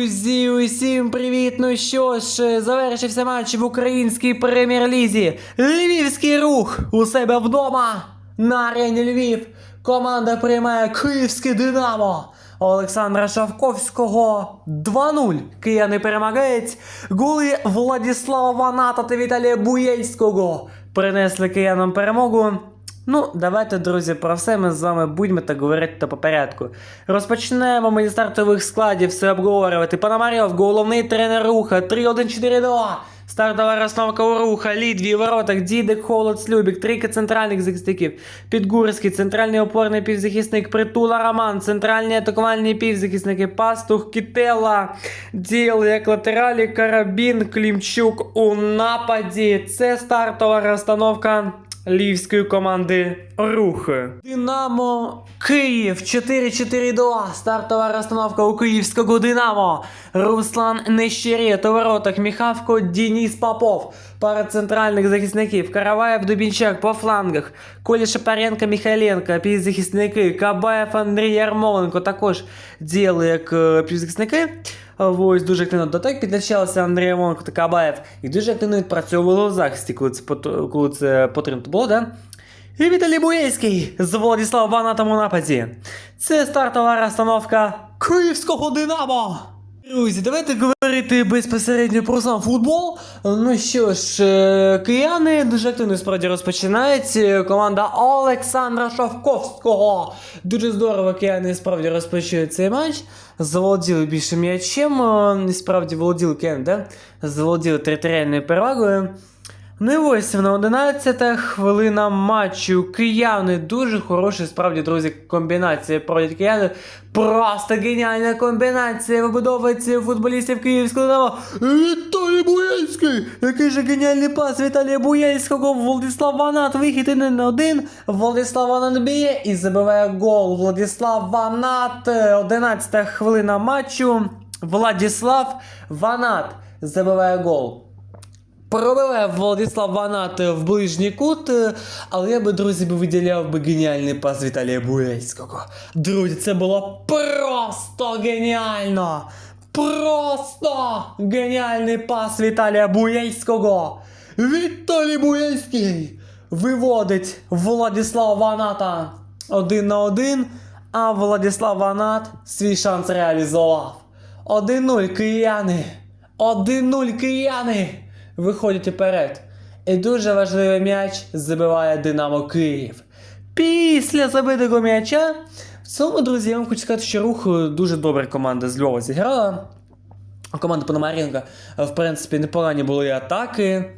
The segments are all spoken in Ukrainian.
Друзі, усім привіт! Ну що ж, завершився матч в українській прем'єр-лізі. Львівський рух у себе вдома на арені Львів. Команда приймає Київське Динамо. Олександра Шавковського 2-0. Кияни перемагають. Голи Владислава Ваната та Віталія Буєльського принесли киянам перемогу. Ну, давайте, друзі, про все ми з вами будемо так говорити та по порядку. Розпочнемо ми зі стартових складів все обговорювати. Пономарьов, головний тренер руха, 3-1-4-2. Стартова розстановка у руха, Лідві, воротах, Дідик, Холод, Слюбік, трійка центральних захисників, Підгурський, центральний опорний півзахисник, Притула, Роман, центральні атакувальні півзахисники, Пастух, Кітела, Діл як латералі, Карабін, Клімчук у нападі. Це стартова розстановка львівської команди Рух. Динамо Київ 4-4-2. Стартова розстановка у київського Динамо. Руслан Нещерет у воротах. Міхавко Дініс Попов. Пара центральних захисників. Караваєв Дубінчак по флангах. Коля Шапаренко Міхайленко. Півзахисники. Кабаєв Андрій Ярмоленко також діяли як е, півзахисники. Ось дуже активно до атак підключалися Андрій Монко та Кабаєв. І дуже активно відпрацьовували в захисті, коли це, коли це потрібно було, да? І Віталій Буєйський з Владислав Банатом у нападі. Це стартова розстановка Київського Динамо. Друзі, давайте говорити безпосередньо про сам футбол. Ну що ж, е, кияни дуже активно справді розпочинають. Команда Олександра Шавковського. Дуже здорово кияни справді розпочали цей матч. Заволоділи більше м'ячем. е, Справді володіли кияни, да? Заволоділи територіальною перевагою. Ну і ось на 11 хвилина матчу. Кияни дуже хороші, справді, друзі, комбінація проводять кияни. Просто геніальна комбінація вибудовується футболістів Київського Динамо. Віталій Буєльський! Який же геніальний пас Віталія Буєльського. Владислав Ванат вихід один на один. Владислав Ванат б'є і забиває гол. Владислав Ванат. 11 хвилина матчу. Владислав Ванат забиває гол. Пробиває Владислав Ванат в ближній кут, е, але я би, друзі, би виділяв би геніальний пас Віталія Буєльського. Друзі, це було просто геніально! Просто геніальний пас Віталія Буєльського. Віталій Буєльський виводить Владислава Ваната один на один, а Владислав Ванат свій шанс реалізував. 1-0 кияни. 1-0 кияни виходять уперед. І дуже важливий м'яч забиває Динамо Київ. Після забитого м'яча. В цьому, друзі, я вам хочу сказати, що рух е, дуже добра команда з Львова зіграла. Команда Пономаренка, е, в принципі, непогані були атаки.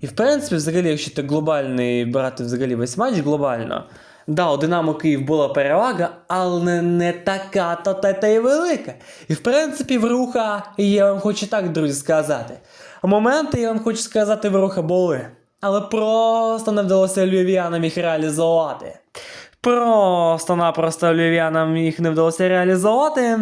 І в принципі, взагалі, якщо так глобальний брати взагалі весь матч глобально. Да, у Динамо Київ була перевага, але не така то та та й велика. І в принципі, в руха, я вам хочу так, друзі, сказати. Моменти, я вам хочу сказати, в руха були. Але просто не вдалося львів'янам їх реалізувати. Просто-напросто львів'янам їх не вдалося реалізувати.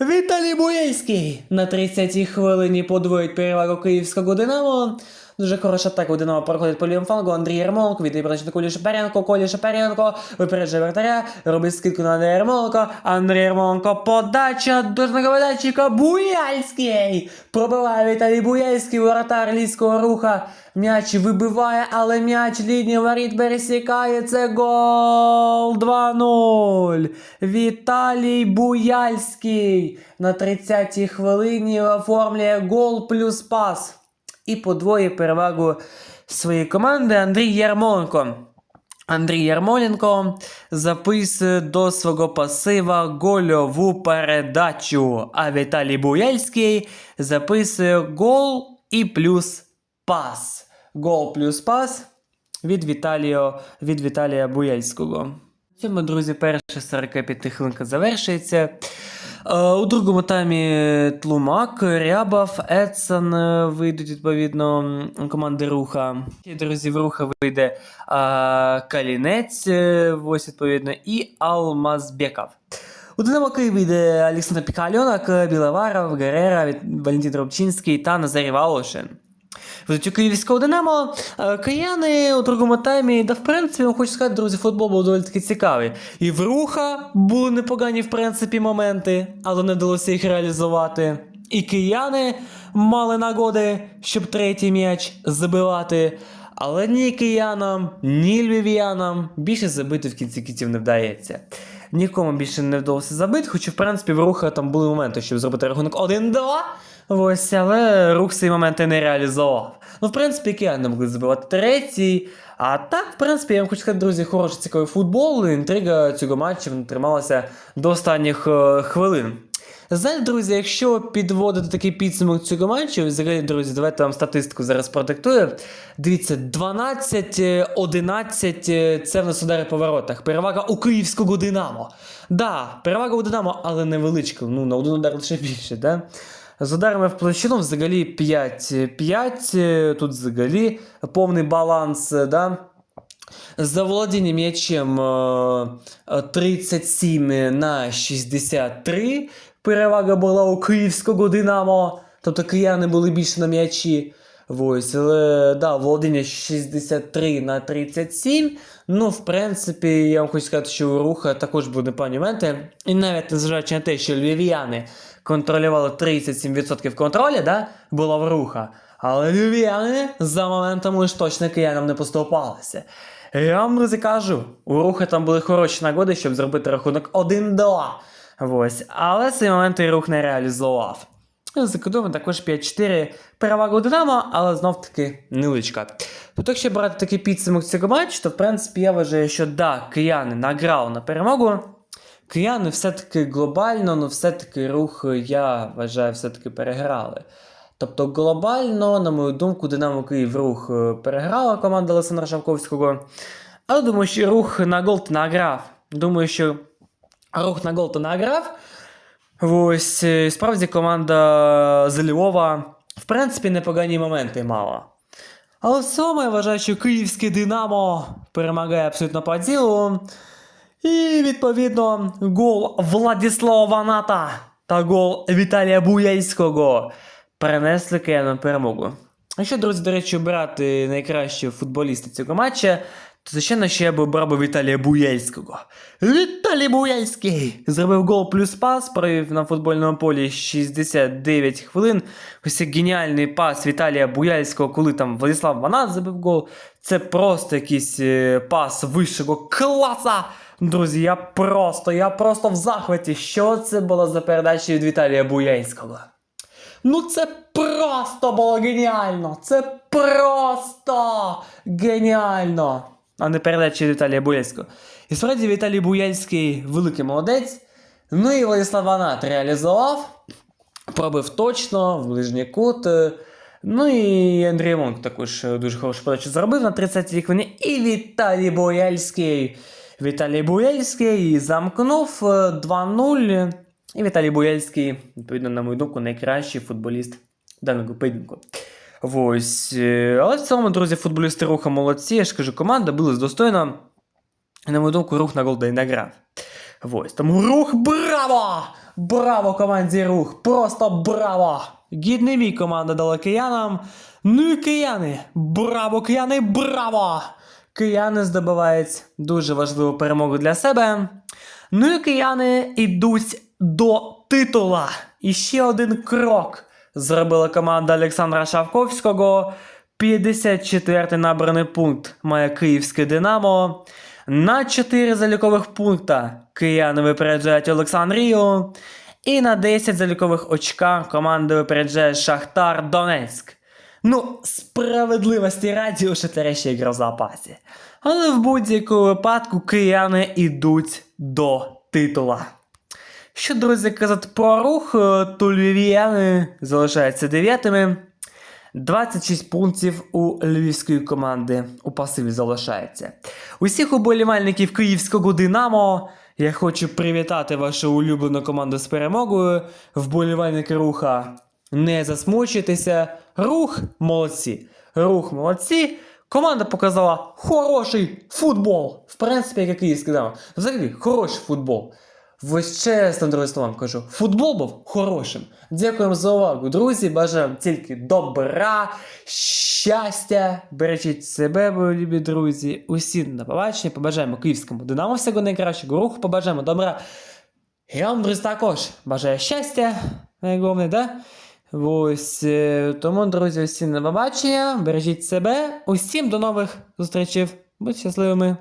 Віталій Буєйський на 30-й хвилині подвоїть перевагу київського Динамо. Дуже хороша атака у Динамо проходить по лівому флангу. Андрій Ярмоленко, віддає передачу Колі Шапаренко, Колі Шапаренко, випереджає вратаря, робить скидку на Андрія Ярмоленко, Андрій Ярмоленко, подача до знаководачика Буяльський! Пробиває Віталій Буяльський, воротар ліського руха. М'яч вибиває, але м'яч лінії воріт пересікає. Це гол 2-0. Віталій Буяльський на 30-й хвилині оформлює гол плюс пас і подвоює перевагу своєї команди Андрій Ярмоленко. Андрій Ярмоленко записує до свого пасива гольову передачу. А Віталій Буяльський записує гол і плюс пас. Гол плюс пас від Віталія, від Віталія Буяльського. Цьому, друзі, перша 45 хвилинка завершується. Е, У другому таймі Тлумак, Рябов, Едсон е, вийдуть відповідно команди Руха. Друзі, в Руха вийде а, Калінець, е, ось відповідно, і Алмазбеков. У Динамо Київ вийде Олександр Пікальонок, Біловаров, Герера, Валентин Робчинський та Назарій Волошин. У київського Динамо. е, Кияни у другому таймі, да в принципі, я хочу сказати, друзі, футбол був доволі таки цікавий. І в руха були непогані, в принципі, моменти, але не вдалося їх реалізувати. і кияни мали нагоди, щоб третій м'яч забивати. Але ні киянам, ні львів'янам більше забити в кінці кінців не вдається. Нікому більше не вдалося забити, хоча, в принципі, в руха там були моменти, щоб зробити рахунок 1-2. Ось, але рух ці моменти не реалізував. Ну, в принципі, кияни могли забивати третій. А так, в принципі, я вам хочу сказати, друзі, хороший цікавий футбол. Інтрига цього матчу трималася до останніх е, хвилин. Знаєте, друзі, якщо підводити такий підсумок цього матчу, взагалі, друзі, давайте вам статистику зараз продиктую. Дивіться, 12-11 е, це в нас удари по воротах. Перевага у київського Динамо. Да, перевага у Динамо, але невеличка. Ну, на один удар лише більше, да? З ударами в площину взагалі 5-5. Тут взагалі повний баланс, да? За володіння м'ячем е, е, 37 на 63. Перевага була у київського Динамо. Тобто кияни були більше на м'ячі. Ось, але да, володіння 63 на 37. Ну, в принципі, я вам хочу сказати, що у руха також були непогані моменти. І навіть незважаючи на те, що львів'яни контролювали 37% контролю, да, в руха. Але львів'яни за моментами ж точно киянам не поступалися. Я вам, друзі, кажу, у рухи там були хороші нагоди, щоб зробити рахунок 1-2. Ось. Але цей момент і рух не реалізував. Закидуємо також 5-4 перевага у Динамо, але знов таки невеличка. Тут, якщо брати такий підсумок цього матчу, то в принципі я вважаю, що да, кияни награли на перемогу. Кияни все-таки глобально, ну все-таки рух, я вважаю, все-таки переграли. Тобто глобально, на мою думку, Динамо Київ рух е, переграла команда Олександра Шавковського. Але думаю, що рух на гол то награв. Думаю, що рух на гол то награв. Ось е, справді команда з Львова, в принципі, непогані моменти мала. Але в цілому я вважаю, що київське Динамо перемагає абсолютно по ділу. І відповідно гол Владислава Ваната та гол Віталія Буяльського принесли Кияну перемогу. Якщо, друзі, до речі, обирати найкращого футболіста цього матча, звичайно, що я би обрав би Віталія Буяльського. Віталій Буяльський зробив гол плюс пас, провів на футбольному полі 69 хвилин. Ось цей геніальний пас Віталія Буяльського, коли там Владислав Ванат забив гол. Це просто якийсь е, пас вищого класа. Друзі, я просто, я просто в захваті. Що це було за передача від Віталія Буяльського? Ну це просто було геніально! Це просто геніально! А не передача від Віталія Буяльського. І справді Віталій Буяльський великий молодець. Ну і Владислав Ванат реалізував, пробив точно в ближній кут. Е, Ну і Андрій Монк також е, дуже хорошу подачу зробив на 30-й хвилині. І Віталій Буяльський. Віталій Буяльський замкнув е, 2-0. І Віталій Буяльський, відповідно, на мою думку, найкращий футболіст даного поєдинку. Ось. е, Але в цілому, друзі, футболісти руха молодці. Я ж кажу, команда билась достойно. На мою думку, рух на голдей награв. Ось. Тому рух браво! Браво команді рух! Просто браво! Гідний мій команда дала киянам. Ну і кияни! Браво, кияни! Браво! Кияни здобувають дуже важливу перемогу для себе. Ну і кияни йдуть до титула. І ще один крок зробила команда Олександра Шавковського. 54-й набраний пункт має київське Динамо. На 4 залікових пункта кияни випереджають Олександрію. І на 10 залікових очка команда випереджає Шахтар Донецьк. Ну, справедливості раді у Шахтаря ще гра в запасі. Але в будь-якому випадку кияни йдуть до титула. Що, друзі, казати про рух, е, то львів'яни залишаються дев'ятими. 26 пунктів у львівської команди у пасиві залишається. Усіх уболівальників київського Динамо. Я хочу привітати вашу улюблену команду з перемогою. Вболівальники руха. Не засмучуйтеся. Рух молодці. Рух молодці. Команда показала хороший футбол. В принципі, як і київський Динамо. Взагалі, хороший футбол. Ось чесно, друзі, словам кажу, футбол був хорошим. Дякуємо за увагу, друзі. Бажаємо тільки добра, щастя. Бережіть себе, мої любі друзі. Усім на побачення. Побажаємо київському динамо всього найкращого. Руху побажаємо добра. Я вам, друзі, також бажаю щастя Найголовне, да? Ось. е, Тому, друзі, всім на побачення. Бережіть себе. Усім до нових зустрічей. Будьте щасливими.